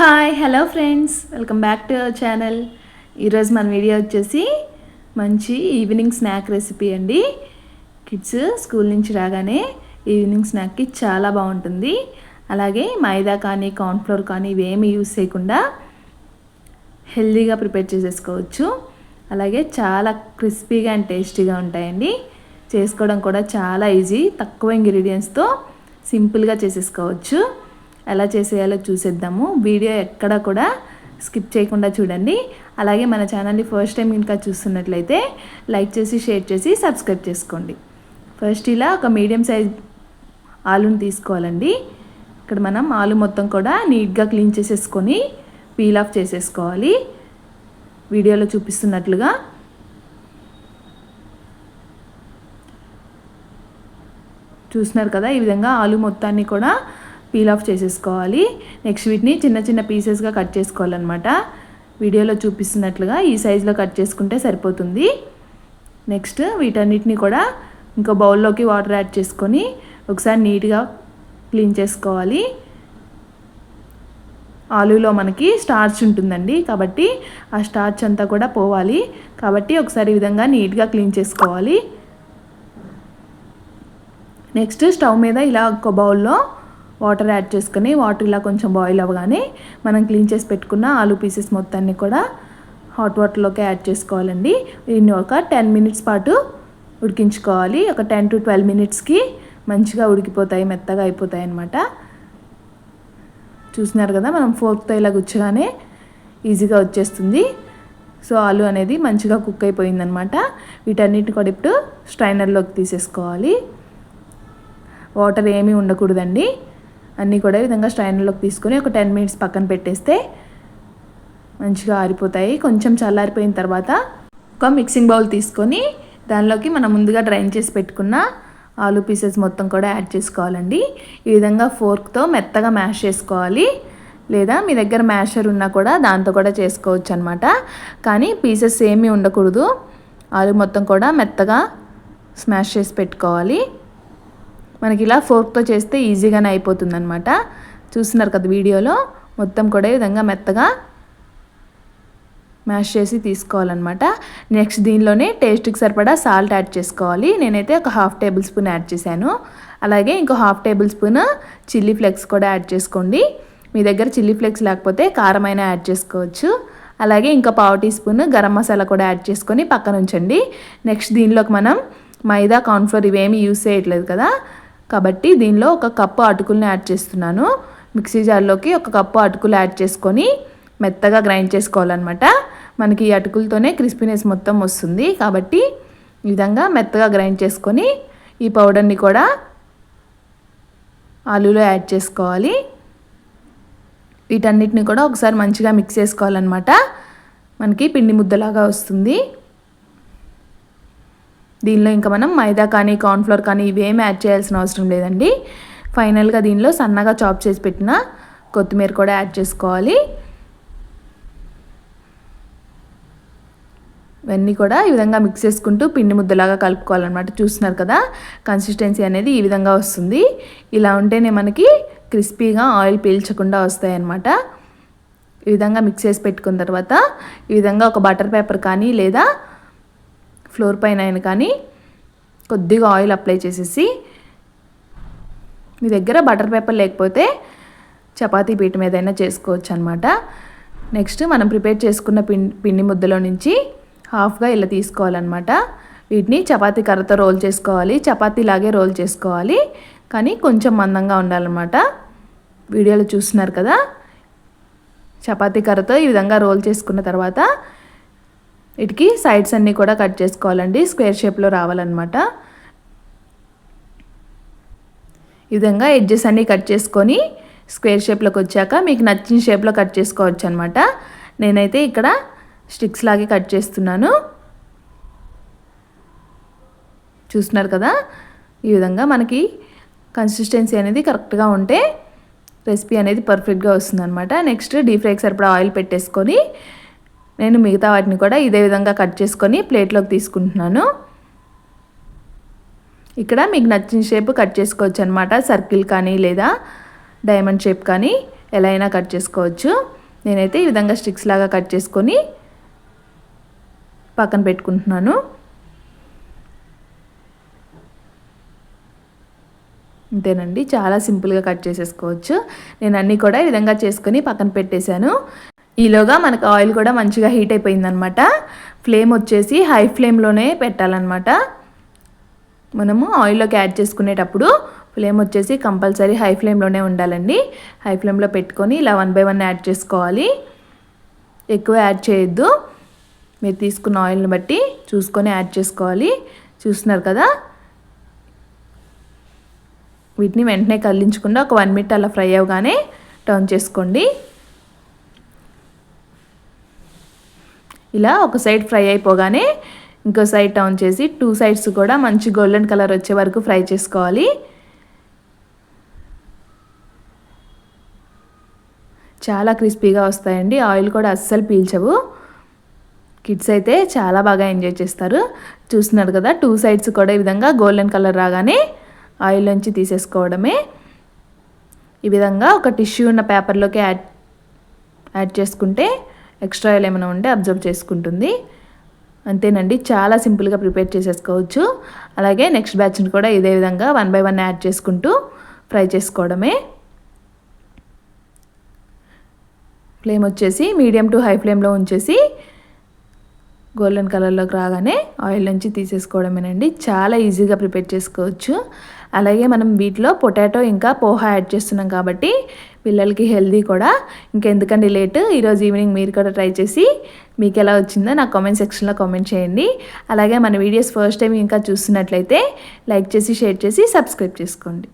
Hi hello friends welcome back to our channel ఈరోజు మన video వచ్చేసి మంచి ఈవినింగ్ స్నాక్ రెసిపీ అండి. కిడ్స్ స్కూల్ నుంచి రాగానే ఈవినింగ్ స్నాక్కి చాలా బాగుంటుంది. అలాగే మైదా కానీ కార్న్ఫ్లోర్ కానీ ఇవేమి యూస్ చేయకుండా హెల్దీగా ప్రిపేర్ చేసేసుకోవచ్చు. అలాగే చాలా క్రిస్పీగా అండ్ టేస్టీగా ఉంటాయండి. చేసుకోవడం కూడా చాలా ఈజీ తక్కువ ఇంగ్రీడియంట్స్తో సింపుల్గా చేసేసుకోవచ్చు. ఎలా చేసేయాలో చూసేద్దాము. వీడియో ఎక్కడ కూడా స్కిప్ చేయకుండా చూడండి. అలాగే మన ఛానల్ని ఫస్ట్ టైం ఇంకా చూస్తున్నట్లయితే లైక్ చేసి షేర్ చేసి సబ్స్క్రైబ్ చేసుకోండి. ఫస్ట్ ఇలా ఒక మీడియం సైజ్ ఆలుని తీసుకోవాలండి. ఇక్కడ మనం ఆలు మొత్తం కూడా నీట్గా క్లీన్ చేసేసుకొని పీల్ ఆఫ్ చేసేసుకోవాలి. వీడియోలో చూపిస్తున్నట్లుగా. చూస్తున్నారు కదా ఈ విధంగా ఆలు మొత్తాన్ని కూడా పీల్ ఆఫ్ చేసేసుకోవాలి. నెక్స్ట్ వీటిని చిన్న చిన్న పీసెస్గా కట్ చేసుకోవాలన్నమాట. వీడియోలో చూపిస్తున్నట్లుగా ఈ సైజులో కట్ చేసుకుంటే సరిపోతుంది. నెక్స్ట్ వీటన్నిటిని కూడా ఇంకో బౌల్లోకి వాటర్ యాడ్ చేసుకొని ఒకసారి నీట్గా క్లీన్ చేసుకోవాలి. ఆలులో మనకి స్టార్చ్ ఉంటుందండి. కాబట్టి ఆ స్టార్చ్ అంతా కూడా పోవాలి. కాబట్టి ఒకసారి ఈ విధంగా నీట్గా క్లీన్ చేసుకోవాలి. నెక్స్ట్ స్టవ్ మీద ఇలా ఒక బౌల్లో వాటర్ యాడ్ చేసుకొని వాటర్ ఇలా కొంచెం బాయిల్ అవ్వగానే మనం క్లీన్ చేసి పెట్టుకున్న ఆలు పీసెస్ మొత్తాన్ని కూడా హాట్ వాటర్లోకి యాడ్ చేసుకోవాలండి. దీన్ని ఒక టెన్ మినిట్స్ పాటు ఉడికించుకోవాలి. ఒక టెన్ టు ట్వెల్వ్ మినిట్స్కి మంచిగా ఉడికిపోతాయి మెత్తగా అయిపోతాయి అన్నమాట. చూసినారు కదా మనం ఫోర్క్తో ఇలా గుచ్చగానే ఈజీగా వచ్చేస్తుంది. సో ఆలు అనేది మంచిగా కుక్ అయిపోయిందనమాట వీటన్నిటిని కూడా ఇప్పుడు స్ట్రైనర్లోకి తీసేసుకోవాలి. వాటర్ ఏమీ ఉండకూడదండి. అన్నీ కూడా ఈ విధంగా స్ట్రైనర్లోకి తీసుకొని ఒక టెన్ మినిట్స్ పక్కన పెట్టేస్తే మంచిగా ఆరిపోతాయి. కొంచెం చల్లారిపోయిన తర్వాత ఒక మిక్సింగ్ బౌల్ తీసుకొని దానిలోకి మనం ముందుగా డ్రైన్ చేసి పెట్టుకున్న ఆలు పీసెస్ మొత్తం కూడా యాడ్ చేసుకోవాలండి. ఈ విధంగా ఫోర్క్తో మెత్తగా మ్యాష్ చేసుకోవాలి. లేదా మీ దగ్గర మ్యాషర్ ఉన్నా కూడా దాంతో కూడా చేసుకోవచ్చు అనమాట కానీ పీసెస్ ఏమీ ఉండకూడదు. ఆలు మొత్తం కూడా మెత్తగా స్మాష్ చేసి పెట్టుకోవాలి. మనకి ఇలా ఫోర్క్తో చేస్తే ఈజీగానే అయిపోతుంది అనమాట చూస్తున్నారు కదా వీడియోలో? మొత్తం కూడా ఈ విధంగా మెత్తగా మ్యాష్ చేసి తీసుకోవాలన్నమాట. నెక్స్ట్ దీనిలోనే టేస్ట్కి సరిపడా సాల్ట్ యాడ్ చేసుకోవాలి. నేనైతే ఒక హాఫ్ టేబుల్ స్పూన్ యాడ్ చేశాను. అలాగే ఇంకో half tablespoon chilli flakes కూడా యాడ్ చేసుకోండి. మీ దగ్గర చిల్లీ ఫ్లెక్స్ లేకపోతే కారమైన యాడ్ చేసుకోవచ్చు. అలాగే ఇంకా పావు టీ స్పూన్ గరం మసాలా కూడా యాడ్ చేసుకొని పక్కన ఉంచండి నెక్స్ట్ దీనిలోకి మనం మైదా కార్న్ఫ్లోర్ ఇవేమీ యూస్ చేయట్లేదు కదా? కాబట్టి దీనిలో ఒక కప్పు అటుకుల్ని యాడ్ చేస్తున్నాను. మిక్సీ జార్లోకి ఒక కప్పు అటుకులు యాడ్ చేసుకొని మెత్తగా గ్రైండ్ చేసుకోవాలన్నమాట. మనకి ఈ అటుకులతోనే క్రిస్పీనెస్ మొత్తం వస్తుంది కాబట్టి ఈ విధంగా మెత్తగా గ్రైండ్ చేసుకొని ఈ పౌడర్ని కూడా ఆలూలో యాడ్ చేసుకోవాలి. వీటన్నిటిని కూడా ఒకసారి మంచిగా మిక్స్ చేసుకోవాలన్నమాట. మనకి పిండి ముద్దలాగా వస్తుంది. దీనిలో ఇంకా మనం మైదా కానీ కార్న్ఫ్లోర్ కానీ ఇవేమి యాడ్ చేయాల్సిన అవసరం లేదండి. ఫైనల్గా దీనిలో సన్నగా చాప్ చేసి పెట్టిన కొత్తిమీర కూడా యాడ్ చేసుకోవాలి. ఇవన్నీ కూడా ఈ విధంగా మిక్స్ చేసుకుంటూ పిండి ముద్దలాగా కలుపుకోవాలన్నమాట. చూస్తున్నారు కదా కన్సిస్టెన్సీ అనేది ఈ విధంగా వస్తుంది. ఇలా ఉంటేనే మనకి క్రిస్పీగా ఆయిల్ పీల్చకుండా వస్తాయి అన్నమాట ఈ విధంగా మిక్స్ చేసి పెట్టుకున్న తర్వాత ఈ విధంగా ఒక బటర్ పేపర్ కానీ లేదా ఫ్లోర్ పైన అయినా కానీ కొద్దిగా ఆయిల్ అప్లై చేసేసి మీ దగ్గర బటర్ పేపర్ లేకపోతే చపాతీ పీట మీద అయినా చేసుకోవచ్చు అనమాట నెక్స్ట్ మనం ప్రిపేర్ చేసుకున్న పిండి పిండి ముద్దలో నుంచి హాఫ్గా ఇలా తీసుకోవాలన్నమాట. వీటిని చపాతీ కర్రతో రోల్ చేసుకోవాలి చపాతీ లాగే రోల్ చేసుకోవాలి. కానీ కొంచెం మందంగా ఉండాలన్నమాట. వీడియోలో చూస్తున్నారు కదా? చపాతీ కర్రతో ఈ విధంగా రోల్ చేసుకున్న తర్వాత వీటికి సైడ్స్ అన్నీ కూడా కట్ చేసుకోవాలండి. స్క్వేర్ షేప్లో రావాలన్నమాట. ఈ విధంగా ఎడ్జెస్ అన్నీ కట్ చేసుకొని స్క్వేర్ షేప్లోకి వచ్చాక మీకు నచ్చిన షేప్లో కట్ చేసుకోవచ్చు అనమాట నేనైతే ఇక్కడ స్టిక్స్ లాగే కట్ చేస్తున్నాను. చూస్తున్నారు కదా? ఈ విధంగా మనకి కన్సిస్టెన్సీ అనేది కరెక్ట్గా ఉంటే రెసిపీ అనేది పర్ఫెక్ట్గా వస్తుంది అనమాట నెక్స్ట్ డీప్ ఫ్రైకి సరిపడా ఆయిల్ పెట్టేసుకొని నేను మిగతా వాటిని కూడా ఇదే విధంగా కట్ చేసుకొని ప్లేట్లోకి తీసుకుంటున్నాను. ఇక్కడ మీకు నచ్చిన షేప్ కట్ చేసుకోవచ్చు అనమాట సర్కిల్ కానీ లేదా డైమండ్ షేప్ కానీ ఎలా అయినా కట్ చేసుకోవచ్చు. నేనైతే ఈ విధంగా స్టిక్స్ లాగా కట్ చేసుకొని పక్కన పెట్టుకుంటున్నాను. అంతేనండి. చాలా సింపుల్గా కట్ చేసేసుకోవచ్చు. నేను అన్నీ కూడా ఈ విధంగా చేసుకొని పక్కన పెట్టేశాను. ఈలోగా మనకు ఆయిల్ కూడా మంచిగా హీట్ అయిపోయిందనమాట. ఫ్లేమ్ వచ్చేసి హై ఫ్లేమ్లోనే పెట్టాలన్నమాట మనము ఆయిల్లోకి యాడ్ చేసుకునేటప్పుడు ఫ్లేమ్ వచ్చేసి కంపల్సరీ హై ఫ్లేమ్లోనే ఉండాలండి. హై ఫ్లేమ్లో పెట్టుకొని ఇలా వన్ బై వన్ యాడ్ చేసుకోవాలి. ఎక్కువ యాడ్ చేయొద్దు. మీరు తీసుకున్న ఆయిల్ని బట్టి చూసుకొని యాడ్ చేసుకోవాలి. చూస్తున్నారు కదా? వీటిని వెంటనే కదిలించకుండా ఒక వన్ మినిట్ అలా ఫ్రై అవగానే టర్న్ చేసుకోండి. ఇలా ఒక సైడ్ ఫ్రై అయిపోగానే ఇంకో సైడ్ టర్న్ చేసి టూ సైడ్స్ కూడా మంచి గోల్డెన్ కలర్ వచ్చే వరకు ఫ్రై చేసుకోవాలి. చాలా క్రిస్పీగా వస్తాయండి. ఆయిల్ కూడా అస్సలు పీల్చవు. కిడ్స్ అయితే చాలా బాగా ఎంజాయ్ చేస్తారు. చూస్తున్నారు కదా టూ సైడ్స్ కూడా ఈ విధంగా గోల్డెన్ కలర్ రాగానే ఆయిల్ నుంచి తీసేసుకోవడమే. ఈ విధంగా ఒక టిష్యూ ఉన్న పేపర్లోకి యాడ్ యాడ్ చేసుకుంటే ఎక్స్ట్రా ఆయిల్ ఏమైనా ఉంటే అబ్జర్వ్ చేసుకుంటుంది. అంతేనండి చాలా సింపుల్గా ప్రిపేర్ చేసేసుకోవచ్చు. అలాగే నెక్స్ట్ బ్యాచ్ని కూడా ఇదే విధంగా వన్ బై వన్ యాడ్ చేసుకుంటూ ఫ్రై చేసుకోవడమే. ఫ్లేమ్ వచ్చేసి మీడియం టు హై ఫ్లేమ్లో ఉంచేసి గోల్డెన్ కలర్లోకి రాగానే ఆయిల్ నుంచి తీసేసుకోవడమేనండి. చాలా ఈజీగా ప్రిపేర్ చేసుకోవచ్చు. అలాగే మనం వీటిలో పొటాటో ఇంకా పోహా యాడ్ చేస్తున్నాం కాబట్టి పిల్లలకి హెల్దీ కూడా. ఇంకెందుకండి లేట్ ఈరోజు ఈవినింగ్ మీరు కూడా ట్రై చేసి మీకు ఎలా వచ్చిందో నాకు కామెంట్ సెక్షన్లో కామెంట్ చేయండి. అలాగే మన వీడియోస్ ఫస్ట్ టైం ఇంకా చూస్తున్నట్లయితే లైక్ చేసి షేర్ చేసి సబ్స్క్రైబ్ చేసుకోండి.